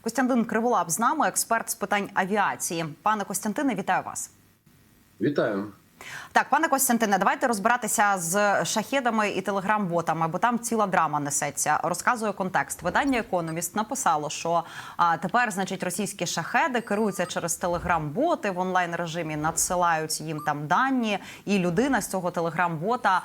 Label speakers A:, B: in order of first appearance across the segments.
A: Костянтин Криволап з нами, експерт з питань авіації. Пане Костянтине, вітаю вас.
B: Вітаю.
A: Так, пане Костянтине, давайте розбиратися з шахедами і телеграм-ботами, бо там ціла драма несеться. Розказує контекст. Видання Економіст написало, що а, тепер, значить, російські шахеди керуються через телеграм-боти в онлайн режимі, надсилають їм там дані, і людина з цього телеграм-бота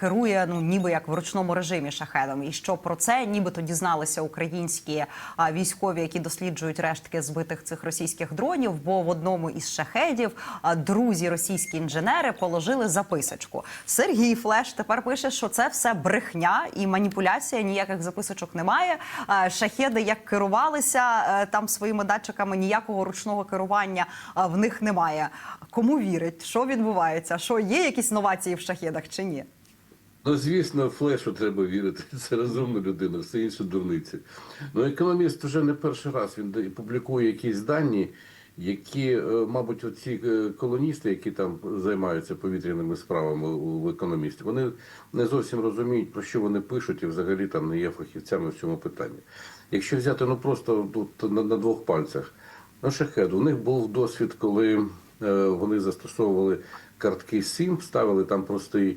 A: керує ну ніби як в ручному режимі шахедом. І що про це нібито дізналися українські а, військові, які досліджують рештки збитих цих російських дронів. Бо в одному із шахедів а, друзі російські інженери положили записочку. Сергій Флеш тепер пише, що це все брехня і маніпуляція. Ніяких записочок немає. Е, Шахеди як керувалися е, там своїми датчиками, ніякого ручного керування е, в них немає. Кому вірить? Що відбувається? Що є якісь новації в шахедах чи ні?
B: Ну, звісно, флешу треба вірити. Це розумна людина, все інше дурниці. Ну, економіст вже не перший раз він публікує якісь дані, які, е, мабуть, оці е, колоністи, які там займаються повітряними справами у- в економісті, вони не зовсім розуміють, про що вони пишуть, і взагалі там не є фахівцями в цьому питанні. Якщо взяти ну просто тут на, на двох пальцях, ну шахед, у них був досвід, коли е, вони застосовували картки SIM, ставили там простий.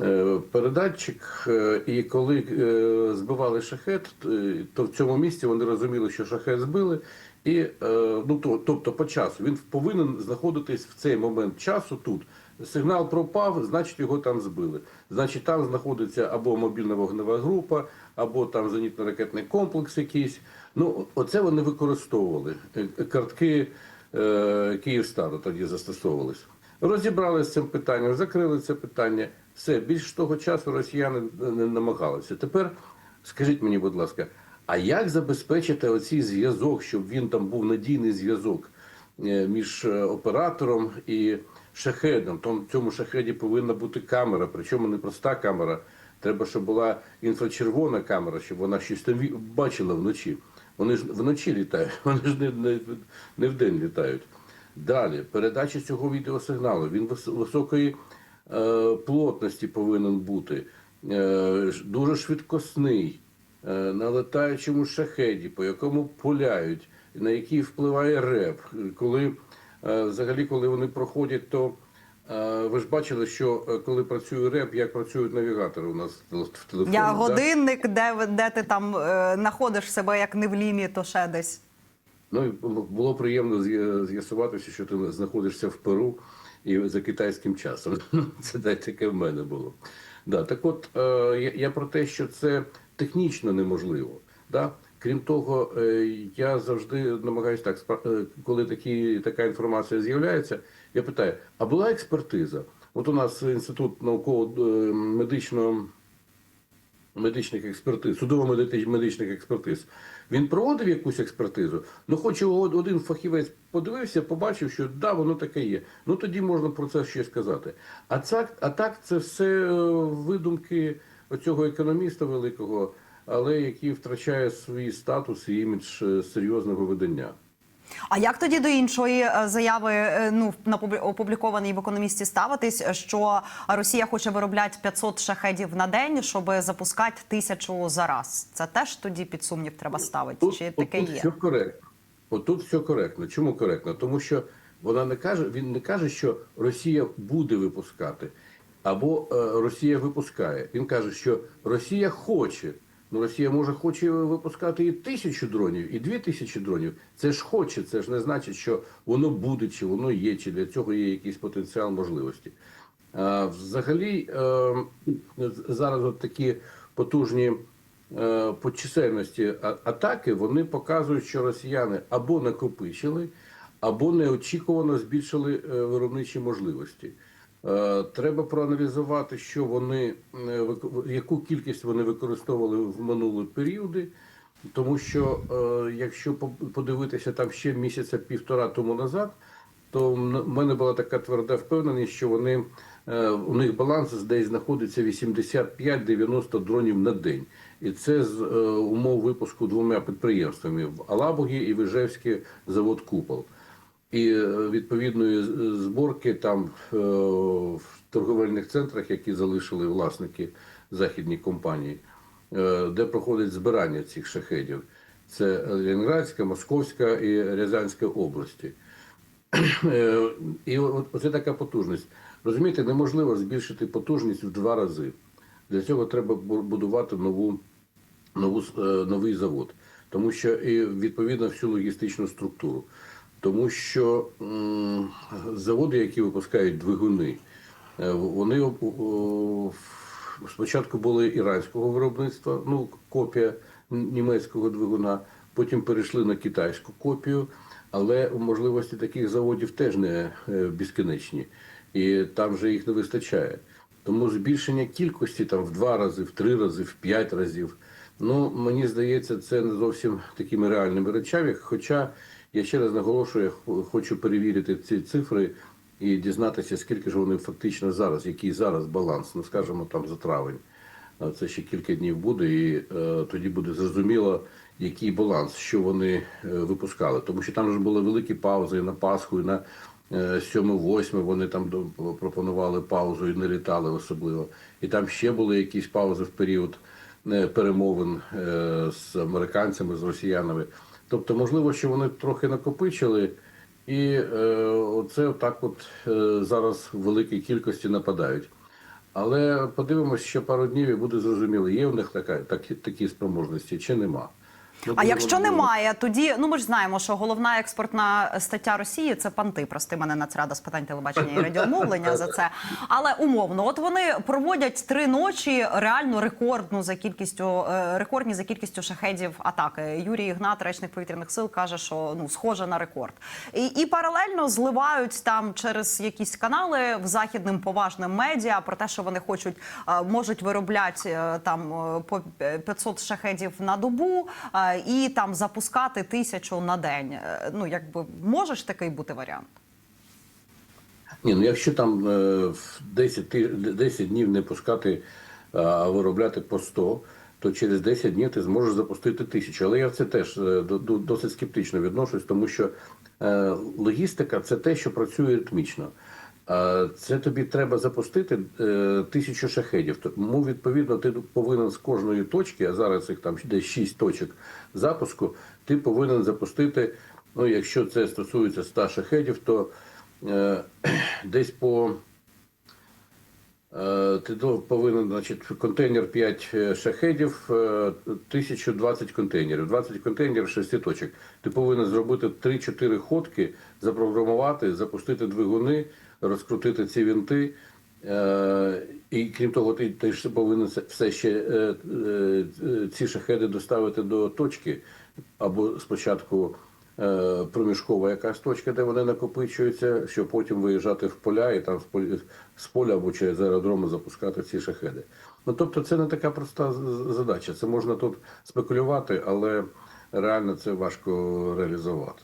B: Е, передатчик, і коли збивали шахет, то в цьому місці вони розуміли, що шахет збили, і е, ну то, тобто по часу він повинен знаходитись в цей момент часу тут. Сигнал пропав, значить його там збили. Значить, там знаходиться або мобільна вогнева група, або там зенітно-ракетний комплекс якийсь. Ну, оце вони використовували. Е, Картки е, Київстару тоді застосовувались. Розібрали з цим питанням, закрили це питання. Все, більш того часу росіяни не намагалися. Тепер скажіть мені, будь ласка, а як забезпечити оцей зв'язок, щоб він там був надійний зв'язок е, між е, оператором і шахедом? Там в цьому шахеді повинна бути камера, причому не проста камера. Треба, щоб була інфрачервона камера, щоб вона щось там бачила вночі. Вони ж вночі літають, вони ж не, не, не вдень літають. Далі, передача цього відеосигналу. Він високої е, плотності повинен бути, е, дуже швидкісний, е, на летаючому шахеді, по якому пуляють, на який впливає реп. Коли, е, взагалі, коли вони проходять, то е, ви ж бачили, що коли працює реп, як працюють навігатори у нас в телефоні.
A: Я годинник, де, де ти там знаходиш себе як не в лімі, то ще десь.
B: Ну і було приємно з'я- з'ясуватися, що ти знаходишся в Перу і за китайським часом. Це так- таке в мене було. Да, так от я про те, що це технічно неможливо. Да? Крім того, е, я завжди намагаюся так, е, коли такі, така інформація з'являється, я питаю: а була експертиза? От у нас інститут науково-медичного медичних експертиз, судово-медичних експертиз. Він проводив якусь експертизу. Ну, хоч один фахівець подивився, побачив, що да, воно таке є. Ну тоді можна про це ще сказати. А це, а так це все е, видумки оцього економіста великого, але який втрачає свій статус і імідж е, серйозного видання.
A: А як тоді до іншої е, заяви, е, ну на публі- опублікованій в економісті ставитись, що Росія хоче виробляти 500 шахедів на день, щоб запускати тисячу за раз? Це теж тоді під сумнів треба ставити? Чи таке є?
B: все коректно. Отут все коректно. Чому коректно? Тому що вона не каже, він не каже, що Росія буде випускати, або е, Росія випускає. Він каже, що Росія хоче. Ну, Росія може хоче випускати і тисячу дронів, і дві тисячі дронів. Це ж хоче, це ж не значить, що воно буде, чи воно є, чи для цього є якийсь потенціал можливості. А, взагалі, е, зараз от такі потужні е, по чисельності атаки, вони показують, що росіяни або накопичили, або неочікувано збільшили виробничі можливості. Е, Треба проаналізувати, що вони е, яку кількість вони використовували в минулі періоди. Тому що е, якщо подивитися там ще місяця півтора тому назад, то в мене була така тверда впевненість, що вони у них баланс десь знаходиться 85-90 дронів на день, і це з умов випуску двома підприємствами в Алабугі і в Іжевський завод Купол. І е, відповідної зборки там е, в торговельних центрах, які залишили власники західні компанії, е, де проходить збирання цих шахедів. Це Ленінградська, Московська і Рязанська області. І оце така потужність. Розумієте, неможливо збільшити потужність в два рази. Для цього треба будувати нову, нову, новий завод, тому що і відповідно всю логістичну структуру. Тому що заводи, які випускають двигуни, е, вони спочатку були іранського виробництва, ну копія німецького двигуна, потім перейшли на китайську копію, але можливості таких заводів теж не е, безкінечні, і там вже їх не вистачає. Тому збільшення кількості там в два рази, в три рази, в п'ять разів. Ну мені здається, це не зовсім такими реальними речами. Хоча я ще раз наголошую, я хочу перевірити ці цифри і дізнатися, скільки ж вони фактично зараз, який зараз баланс, ну скажімо, там за травень. Це ще кілька днів буде, і е, тоді буде зрозуміло, який баланс, що вони е, випускали. Тому що там ж були великі паузи і на Пасху, і на е, 7-8 вони там до- пропонували паузу і не літали особливо. І там ще були якісь паузи в період е, перемовин е, з американцями, з росіянами. Тобто, можливо, що вони трохи накопичили, і е, оце так от е, зараз в великій кількості нападають. Але подивимось, що пару днів і буде зрозуміло, є в них така, так, такі спроможності чи нема.
A: А якщо немає, тоді ну ми ж знаємо, що головна експортна стаття Росії це панти. Прости мене Нацрада з питань телебачення і радіомовлення за це. Але умовно, от вони проводять три ночі реально рекордну за кількістю е, рекордні за кількістю шахедів атаки. Юрій Ігнат, речник повітряних сил, каже, що ну схоже на рекорд, і, і паралельно зливають там через якісь канали в західним поважним медіа про те, що вони хочуть е, можуть виробляти е, там по 500 шахедів на добу і там запускати тисячу на день. Е, Ну якби може ж такий бути варіант.
B: Ні, ну якщо там е, в 10, 10 днів не пускати, а виробляти по 100, то через 10 днів ти зможеш запустити тисячу. Але я в це теж е, до- до- досить скептично відношусь, тому що е, логістика це те, що працює ритмічно. Це тобі треба запустити е, тисячу шахедів. Тому відповідно ти повинен з кожної точки, а зараз їх там десь 6 точок запуску, ти повинен запустити. Ну, якщо це стосується 100 шахедів, то е, десь по е, ти повинен, значить, контейнер 5 шахедів, е, 1020 контейнерів, 20 контейнерів 6 точок. Ти повинен зробити 3-4 ходки, запрограмувати, запустити двигуни, розкрутити ці вінти. Е, І крім того, ти, ти ж повинен все ще е, е, ці шахеди доставити до точки, або спочатку проміжкова якась точка, де вони накопичуються, щоб потім виїжджати в поля і там з поля, або через аеродрому запускати ці шахеди. Ну тобто, це не така проста задача. Це можна тут спекулювати, але реально це важко реалізувати.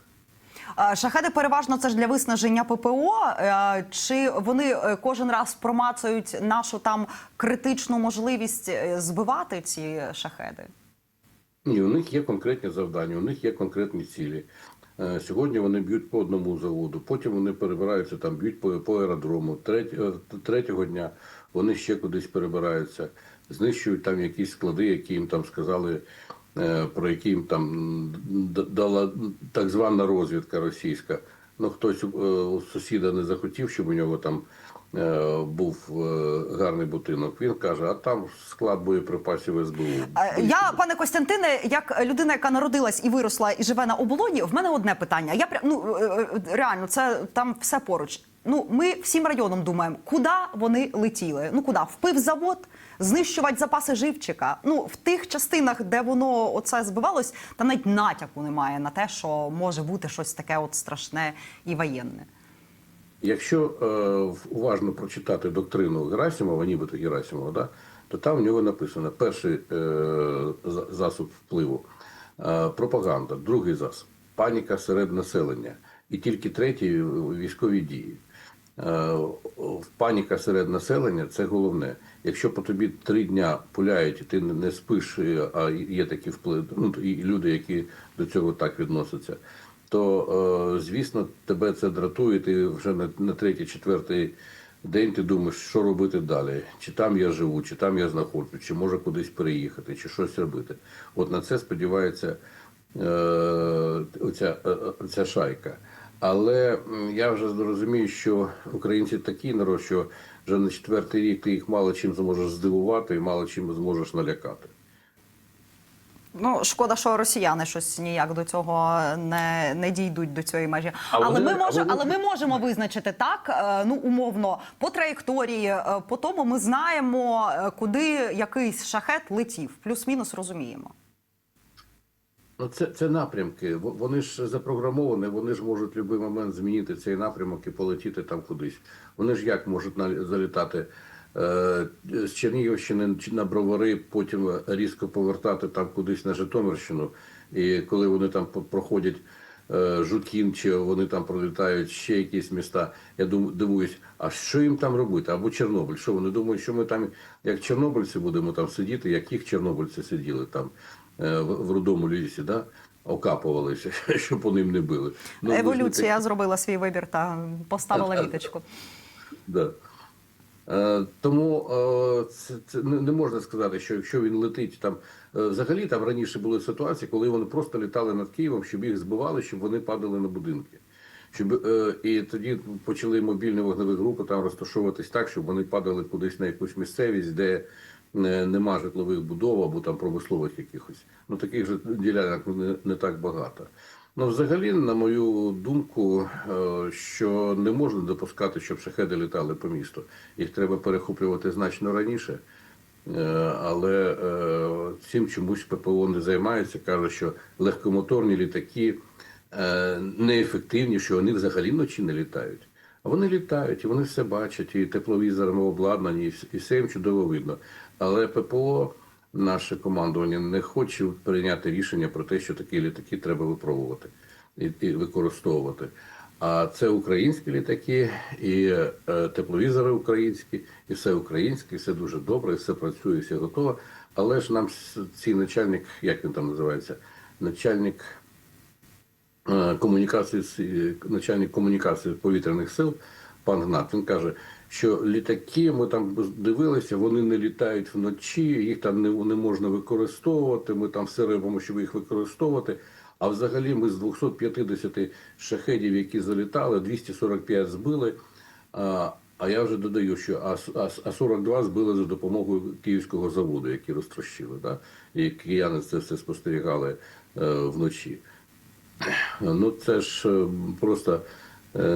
A: Шахеди переважно це ж для виснаження ППО. Е, Чи вони е, кожен раз промацують нашу там критичну можливість е, збивати ці шахеди?
B: Ні, у них є конкретні завдання, у них є конкретні цілі. Сьогодні вони б'ють по одному заводу, потім вони перебираються там, б'ють по, по аеродрому. Треть, третього дня вони ще кудись перебираються, знищують там якісь склади, які їм там сказали, про які там дала так звана розвідка російська. Ну, хтось е, у сусіда не захотів, щоб у нього там е, був е, гарний будинок. Він каже, а там склад боєприпасів СБУ.
A: Е, Я, пане Костянтине, як людина, яка народилась і виросла і живе на оболоні, в мене одне питання. Я прям ну е, е, реально, це там все поруч. Ну, ми всім районом думаємо, куди вони летіли? Ну куди? В пивзавод, знищувати запаси живчика. Ну в тих частинах, де воно оце збивалось, там навіть натяку немає на те, що може бути щось таке от страшне і воєнне.
B: Якщо е, уважно прочитати доктрину Герасимова, нібито Герасимова, да, то там в нього написано перший е, за- засіб впливу е, пропаганда, другий засіб паніка серед населення, і тільки третій військові дії. Е, паніка серед населення це головне. Якщо по тобі три дня пуляють, ти не- спиш, а є такі вплив, ну і люди, які до цього так відносяться, то е, звісно тебе це дратує. Ти вже на, третій, четвертий день ти думаєш, що робити далі. Чи там я живу, чи там я знаходжусь, чи може кудись переїхати, чи щось робити. От на це сподівається е, оця, е, е, ця шайка. Але я вже розумію, що українці такий народ, що вже на четвертий рік ти їх мало чим зможеш здивувати і мало чим зможеш налякати.
A: Ну шкода, що росіяни щось ніяк до цього не, не дійдуть до цієї межі.
B: А
A: але
B: вони-
A: ми можемо, але ми можемо визначити так. е, Ну умовно, по траєкторії, е, по тому ми знаємо, е, куди якийсь шахет летів. Плюс-мінус розуміємо.
B: Ну, це, це напрямки. Вони ж запрограмовані, вони ж можуть в будь-який момент змінити цей напрямок і полетіти там кудись. Вони ж як можуть залітати з Чернігівщини на Бровари, потім різко повертати там кудись на Житомирщину. І коли вони там проходять е, Жуткін, чи вони там пролітають ще якісь міста, я думаю, дивуюсь, а що їм там робити? Або Чорнобиль. Що вони думають, що ми там, як чорнобильці, будемо там сидіти, як їх чорнобильці сиділи там е, в, рудому лісі, да? окапувалися, щоб по ним не били. Ну,
A: Еволюція зробила свій вибір та поставила віточку.
B: Да. Е, тому е, це, не, можна сказати, що якщо він летить там. е, взагалі там раніше були ситуації, коли вони просто літали над Києвом, щоб їх збивали, щоб вони падали на будинки. Щоб, і тоді почали мобільні вогневі групи там розташовуватись так, щоб вони падали кудись на якусь місцевість, де нема житлових будов або там промислових якихось. Ну таких же ділянок не, не так багато. Ну, взагалі, на мою думку, е, що не можна допускати, щоб шахеди літали по місту. Їх треба перехоплювати значно раніше. Е, Але е, цим чомусь ППО не займається. Каже, що легкомоторні літаки неефективні, що вони взагалі вночі не літають. А вони літають, і вони все бачать, і тепловізорами обладнані, і все їм чудово видно. Але ППО, наше командування, не хоче прийняти рішення про те, що такі літаки треба випробувати і, використовувати. А це українські літаки, і е, тепловізори українські, і все українське, все дуже добре, і все працює, і все готово. Але ж нам цей начальник, як він там називається, начальник е, комунікації, е, начальник комунікації повітряних сил, пан Гнат, він каже, що літаки, ми там дивилися, вони не літають вночі, їх там не, не можна використовувати. Ми там все робимо, щоб їх використовувати. А взагалі ми з 250 шахедів, які залітали, 245 збили. А, а я вже додаю, що а, с- а, а 42 збили за допомогою київського заводу, які розтрощили. Да? І кияни це все спостерігали е, вночі. Ну це ж е, просто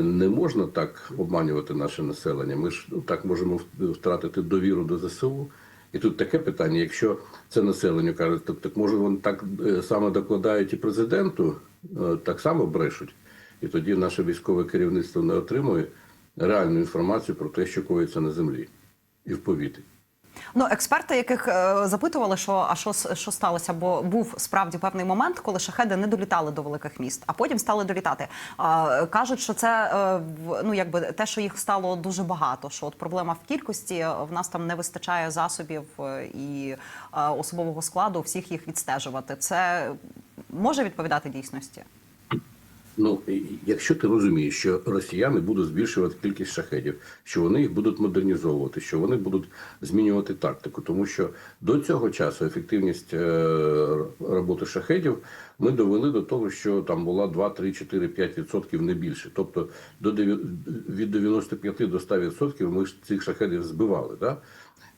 B: не можна так обманювати наше населення. Ми ж ну, так можемо втратити довіру до ЗСУ. І тут таке питання: якщо це населення каже, так, так може вони так е, само докладають і президенту, е, так само брешуть. І тоді наше військове керівництво не отримує реальну інформацію про те, що коїться на землі і в повітрі.
A: Ну, експерти, яких е, запитували, що а що, що сталося, бо був справді певний момент, коли шахеди не долітали до великих міст, а потім стали долітати. Е, кажуть, що це е, ну якби те, що їх стало дуже багато. Що от проблема в кількості, е, в нас там не вистачає засобів е, і е, особового складу всіх їх відстежувати. Це може відповідати дійсності.
B: Ну, якщо ти розумієш, що росіяни будуть збільшувати кількість шахедів, що вони їх будуть модернізовувати, що вони будуть змінювати тактику, тому що до цього часу ефективність е, роботи шахедів ми довели до того, що там була 2, 3, 4, 5 відсотків не більше. Тобто до від 95 до 100 відсотків ми ж цих шахедів збивали. Да?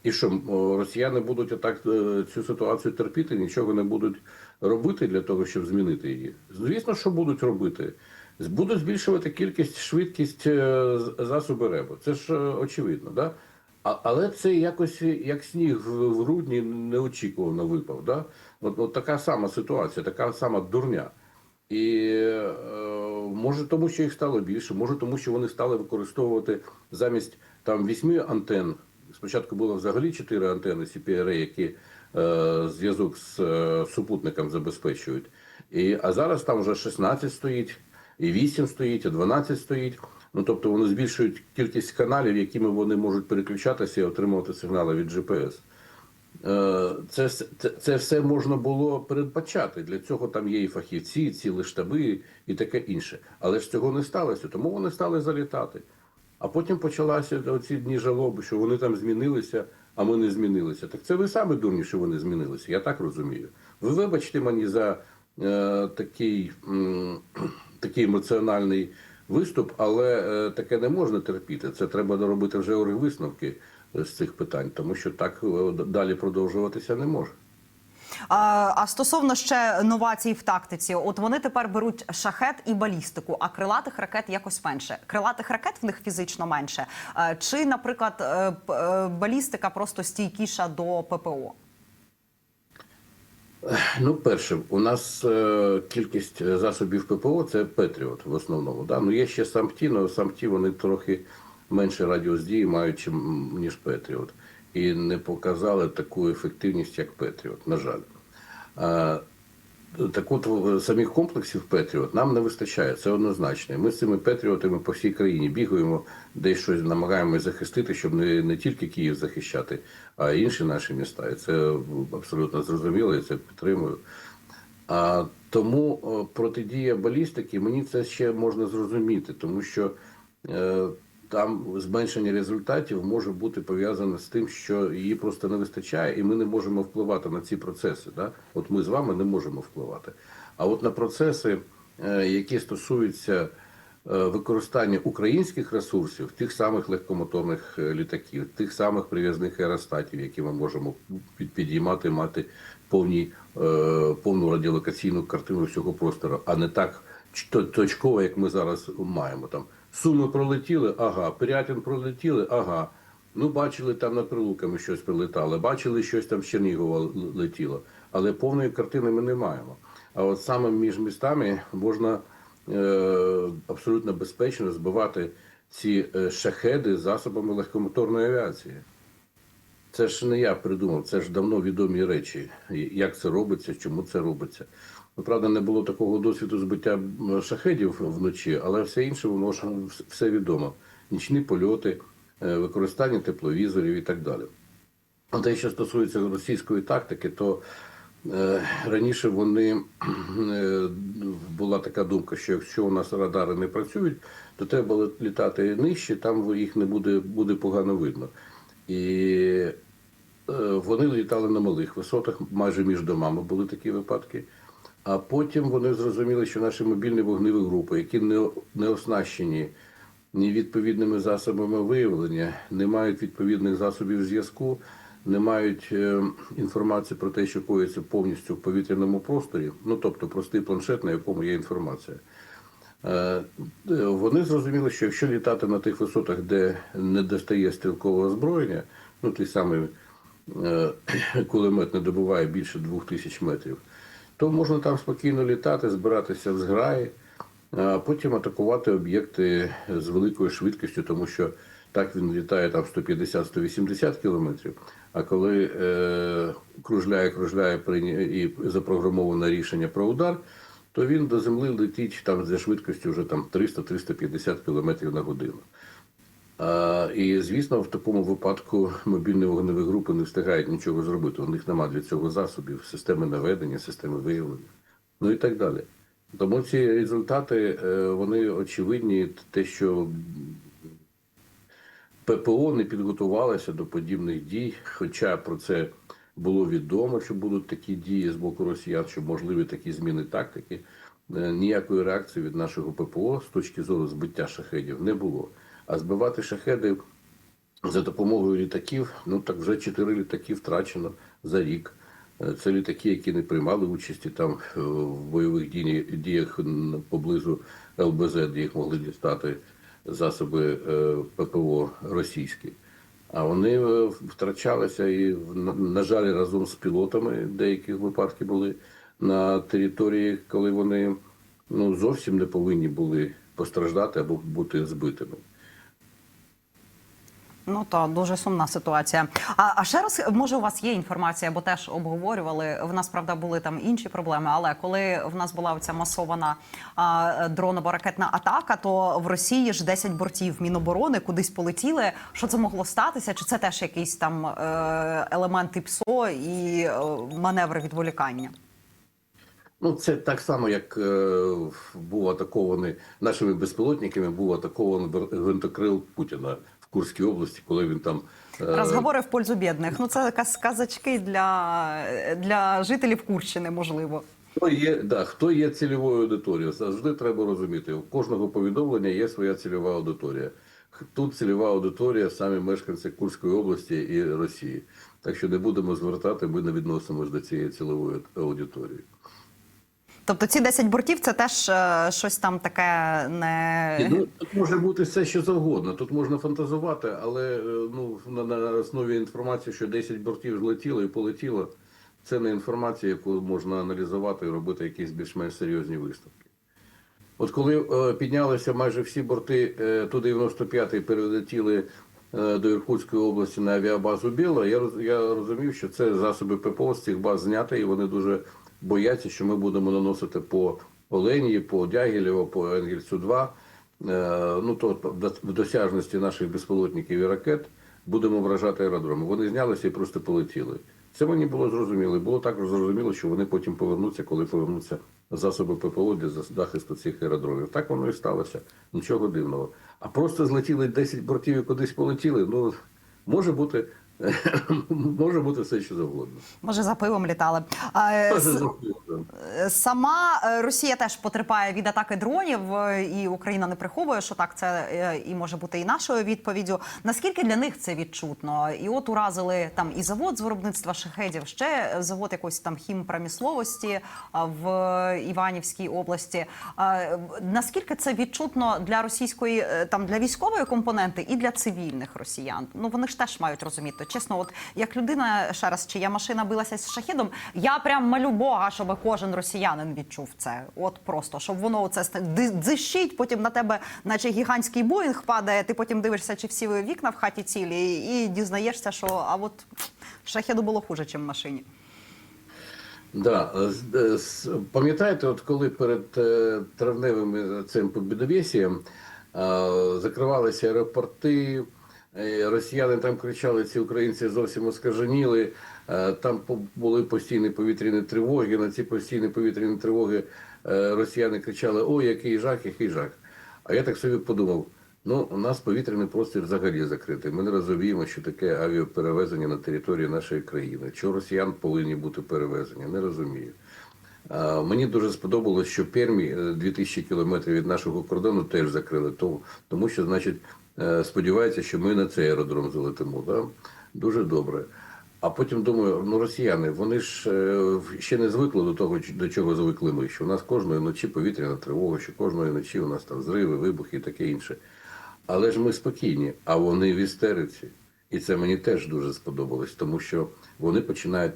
B: І що росіяни будуть отак е, цю ситуацію терпіти, нічого не будуть робити для того, щоб змінити її. Звісно, що будуть робити. Будуть збільшувати кількість, швидкість е, засоби РЕБу. Це ж е, очевидно, да? А, але це якось як сніг в, в грудні неочікувано випав. Да? От, от така сама ситуація, така сама дурня. І е, може тому, що їх стало більше, може тому, що вони стали використовувати замість там вісьми антен. Спочатку було взагалі чотири антени CPRA, які зв'язок з е, супутником забезпечують. І, а зараз там вже 16 стоїть, і 8 стоїть, і 12 стоїть. Ну тобто вони збільшують кількість каналів, якими вони можуть переключатися і отримувати сигнали від GPS. Е, Це, це, це все можна було передбачати. Для цього там є і фахівці, цілі штаби, і таке інше. Але ж цього не сталося, тому вони стали залітати. А потім почалися оці дні жалоби, що вони там змінилися, а ми не змінилися. Так це ви самі дурні, що вони змінилися, я так розумію. Ви вибачте мені за е, такий, м, такий емоціональний виступ, але е, таке не можна терпіти. Це треба доробити вже висновки з цих питань, тому що так е, далі продовжуватися не може.
A: А, стосовно ще новацій в тактиці, от вони тепер беруть шахет і балістику, а крилатих ракет якось менше. Крилатих ракет в них фізично менше. Чи, наприклад, е, е, балістика просто стійкіша до ППО?
B: Ну, перше, у нас е, кількість засобів ППО це Петріот в основному. Да? Ну, є ще самті, але самті вони трохи менше радіус дії мають, ніж Петріот. І не показали таку ефективність, як Петріот, на жаль. Так от самих комплексів Петріот нам не вистачає, це однозначно. Ми з цими Петріотами по всій країні бігаємо, десь щось намагаємося захистити, щоб не, не тільки Київ захищати, а й інші наші міста. І це абсолютно зрозуміло, і це підтримую. А тому протидія балістики мені це ще можна зрозуміти, тому що е, там зменшення результатів може бути пов'язане з тим, що її просто не вистачає, і ми не можемо впливати на ці процеси. Да? От ми з вами не можемо впливати. А от на процеси, е, які стосуються е, використання українських ресурсів, тих самих легкомоторних е, літаків, тих самих прив'язних аеростатів, які ми можемо під- підіймати, мати повні, повну радіолокаційну картину всього простору, а не так точково, як ми зараз маємо. Там Суми пролетіли, ага, Пирятин пролетіли, ага. Ну, бачили там над прилуками щось прилетало, бачили щось там з Чернігова летіло. Але повної картини ми не маємо. А от саме між містами можна е, абсолютно безпечно збивати ці е, шахеди засобами легкомоторної авіації. Це ж не я придумав, це ж давно відомі речі. Як це робиться, чому це робиться. Ну, правда, не було такого досвіду збиття шахедів вночі, але все інше воно ж все відомо. Нічні польоти, е, використання тепловізорів і так далі. А те, що стосується російської тактики, то е, раніше вони е, була така думка, що якщо у нас радари не працюють, то треба літати нижче, там їх не буде, буде погано видно. І вони літали на малих висотах, майже між домами були такі випадки. А потім вони зрозуміли, що наші мобільні вогневі групи, які не, не оснащені ні відповідними засобами виявлення, не мають відповідних засобів зв'язку, не мають е, інформації про те, що коїться повністю в повітряному просторі, ну тобто простий планшет, на якому є інформація. Е, е, Вони зрозуміли, що якщо літати на тих висотах, де не достає стрілкового озброєння, ну той самий е, кулемет не добуває більше 2000 метрів, то можна там спокійно літати, збиратися в зграї, а потім атакувати об'єкти з великою швидкістю, тому що так він літає там 150-180 кілометрів. А коли е, кружляє, кружляє і запрограмоване рішення про удар, то він до землі летить там за швидкістю вже там 300-350 кілометрів на годину. І звісно, в такому випадку мобільні вогневі групи не встигають нічого зробити. У них немає для цього засобів, системи наведення, системи виявлення, ну і так далі. Тому ці результати е, вони очевидні, те, що ППО не підготувалося до подібних дій, хоча про це було відомо, що будуть такі дії з боку росіян, що можливі такі зміни тактики. Е, Ніякої реакції від нашого ППО з точки зору збиття шахедів не було. А збивати шахеди за допомогою літаків, ну так вже чотири літаки втрачено за рік. Е, Це літаки, які не приймали участі там е, в бойових діях поблизу ЛБЗ, де їх могли дістати засоби е, ППО російські. А вони втрачалися і, на жаль, разом з пілотами деякі випадки були на території, коли вони ну, зовсім не повинні були постраждати або бути збитими.
A: Ну то дуже сумна ситуація. А, а ще раз, може, у вас є інформація, бо теж обговорювали. В нас правда були там інші проблеми. Але коли в нас була ця масована а, дроново-ракетна атака, то в Росії ж 10 бортів Міноборони кудись полетіли. Що це могло статися? Чи це теж якийсь там е, елементи ПСО і е, маневри відволікання?
B: Ну, це так само, як е, був атакований нашими безпілотниками, був атакований гвинтокрил Путіна Курській області, коли він там е,
A: Розговори в пользу бідних. Ну це якась казачки для, для жителів Курщини, можливо.
B: Хто є, да, хто є цільовою аудиторією? Завжди треба розуміти. У кожного повідомлення є своя цільова аудиторія. Тут цільова аудиторія самі мешканці Курської області і Росії. Так що не будемо звертати, ми не відносимось до цієї цільової аудиторії.
A: Тобто ці 10 бортів це теж е, щось там таке не
B: Ну, тут може бути все, що завгодно. Тут можна фантазувати, але е, ну, на, на основі інформації, що 10 бортів злетіло і полетіло, це не інформація, яку можна аналізувати і робити якісь більш-менш серйозні висновки. От коли е, піднялися майже всі борти е, Ту-95 перелетіли е, до Іркутської області на авіабазу Біла, я, я розумів, що це засоби ППО з цих баз зняти, і вони дуже бояться, що ми будемо наносити по Оленії, по Дягілєво, по Енгельсу 2, е, ну то в досяжності наших безпілотників і ракет будемо вражати аеродроми. Вони знялися і просто полетіли. Це мені було зрозуміло. Було також зрозуміло, що вони потім повернуться, коли повернуться засоби ППО для захисту цих аеродромів. Так воно і сталося. Нічого дивного. А просто злетіли 10 бортів і кудись полетіли. Ну може бути, може бути все, що завгодно.
A: може за пивом літали. А, е, Е, Сама е, Росія теж потерпає від атаки дронів, і Україна не приховує, що так це і може бути і нашою відповіддю. Наскільки для них це відчутно? І от уразили там і завод з виробництва шахедів, ще завод якоїсь там хімпромисловості а, в Іванівській області. А, Наскільки це відчутно для російської там для військової компоненти і для цивільних росіян? Ну вони ж теж мають розуміти. Чесно, от як людина ще раз, чия машина билася з шахідом, я прям молю Бога, щоб кожен росіянин відчув це. От просто щоб воно це дзищить, потім на тебе, наче гігантський боїнг падає. Ти потім дивишся, чи всі вікна в хаті цілі, і дізнаєшся, що а от шахеду було хуже, ніж машині.
B: Да, е, е, пам'ятаєте, от коли перед е, травневим цим побідовєсієм закривалися аеропорти, росіяни там кричали, ці українці зовсім оскаженіли, е, там були постійні повітряні тривоги. На ці постійні повітряні тривоги е, росіяни кричали: Ой, який жах, який жах. А я так собі подумав. Ну, у нас повітряний простір взагалі закритий. Ми не розуміємо, що таке авіаперевезення на території нашої країни. Чого росіян повинні бути перевезені? Не розумію. Мені дуже сподобалось, що Пермі е, 2000 кілометрів від нашого кордону теж закрили, тому що, значить, е, сподіваються, що ми на цей аеродром залетимо. Да? Дуже добре. А потім думаю, ну росіяни, вони ж е, ще не звикли до того, до чого звикли ми. Що у нас кожної ночі повітряна тривога, що кожної ночі у нас там зриви, вибухи і таке інше. Але ж ми спокійні, а вони в істериці. І це мені теж дуже сподобалось, тому що вони починають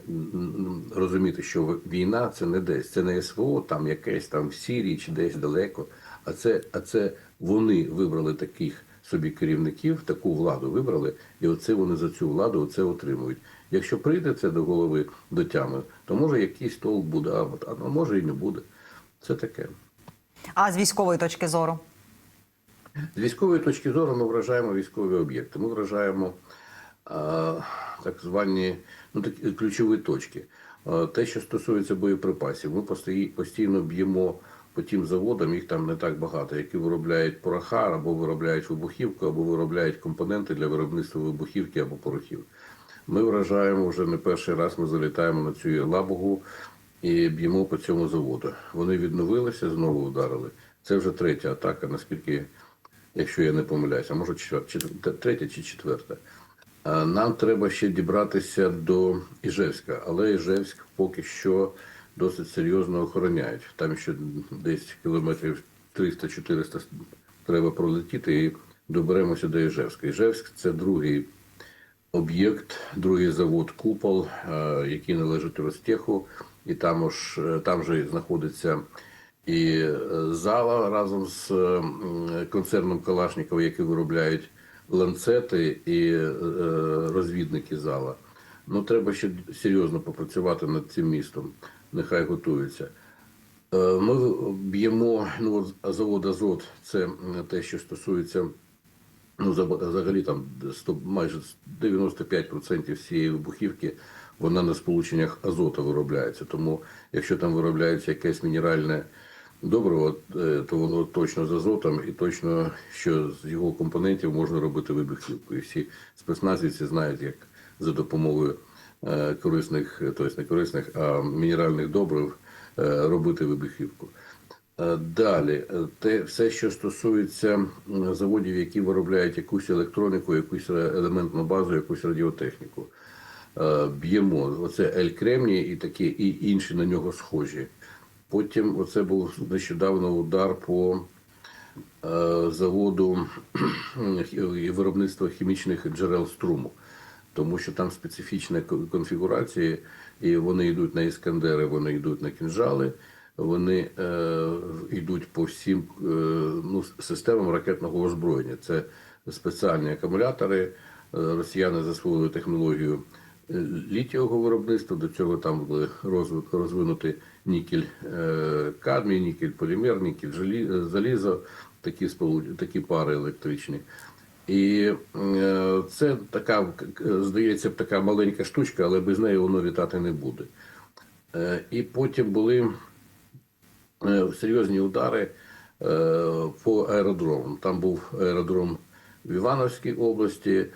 B: розуміти, що війна це не десь, це не СВО, там якесь там в Сірії чи десь далеко. А це, а це вони вибрали таких собі керівників, таку владу вибрали, і оце вони за цю владу оце отримують. Якщо прийде це до голови до тями, то може якийсь толк буде, а, а може і не буде. Це таке.
A: А з військової точки зору.
B: З військової точки зору ми вражаємо військові об'єкти. Ми вражаємо а, так звані ну, такі ключові точки. А, те, що стосується боєприпасів, ми постійно б'ємо по тим заводам, їх там не так багато, які виробляють порохар, або виробляють вибухівку, або виробляють компоненти для виробництва вибухівки або порохів. Ми вражаємо вже не перший раз, ми залітаємо на цю лабугу і б'ємо по цьому заводу. Вони відновилися, знову вдарили. Це вже третя атака, наскільки, якщо я не помиляюся, може четверта, третя чи четверта. Нам треба ще дібратися до Іжевська, але Іжевськ поки що досить серйозно охороняють. Там ще десь кілометрів 300-400 треба пролетіти і доберемося до Іжевська. Іжевськ це другий об'єкт, другий завод Купол, е, який належить Ростеху, і там ж е, там же знаходиться і е, зала разом з концерном Калашникова, який виробляють ланцети і розвідники зала. Ну треба ще серйозно попрацювати над цим містом. Нехай готуються. Е, Ми б'ємо ну, завод Азот, це те, що стосується ну, взагалі там 100, майже 95% всієї вибухівки вона на сполученнях азоту виробляється. Тому якщо там виробляється якесь мінеральне добриво, е, то воно точно з азотом і точно, що з його компонентів можна робити вибухівку. І всі спецназівці знають, як за допомогою корисних, тобто не корисних, а мінеральних добрив е, робити вибухівку. Е, Далі, е, те все, що стосується заводів, які виробляють якусь електроніку, якусь елементну базу, якусь радіотехніку. Е, Б'ємо. Оце Ель Кремній і такі, і інші на нього схожі. Потім оце був нещодавно удар по е, заводу виробництва хімічних джерел струму, тому що там специфічна ко- конфігурація, і вони йдуть на іскандери, вони йдуть на кінжали, вони е, йдуть по всім е, ну, системам ракетного озброєння. Це спеціальні акумулятори. Е, Росіяни засвоїли технологію е, літієвого виробництва. До цього там були розви- розвинуті нікель е, кадмій, нікель полімер, нікель е, залізо, такі такі пари електричні. І е, це така, к- здається, така маленька штучка, але без неї воно вітати не буде. Е, І потім були е, серйозні удари е, по аеродромам. Там був аеродром в Івановській області,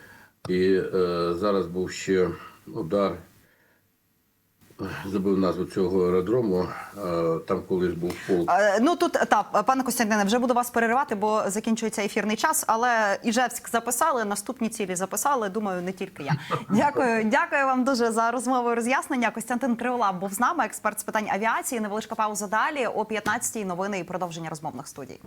B: і е, зараз був ще удар. Забив назву цього аеродрому. Там колись був полк.
A: Ну тут та пане Костянтине, вже буду вас переривати, бо закінчується ефірний час. Але Іжевськ записали, наступні цілі записали. Думаю, не тільки я. Дякую, дякую вам дуже за розмову і роз'яснення. Костянтин Криволап був з нами, експерт з питань авіації. Невеличка пауза далі о 15-й новини і продовження розмовних студій.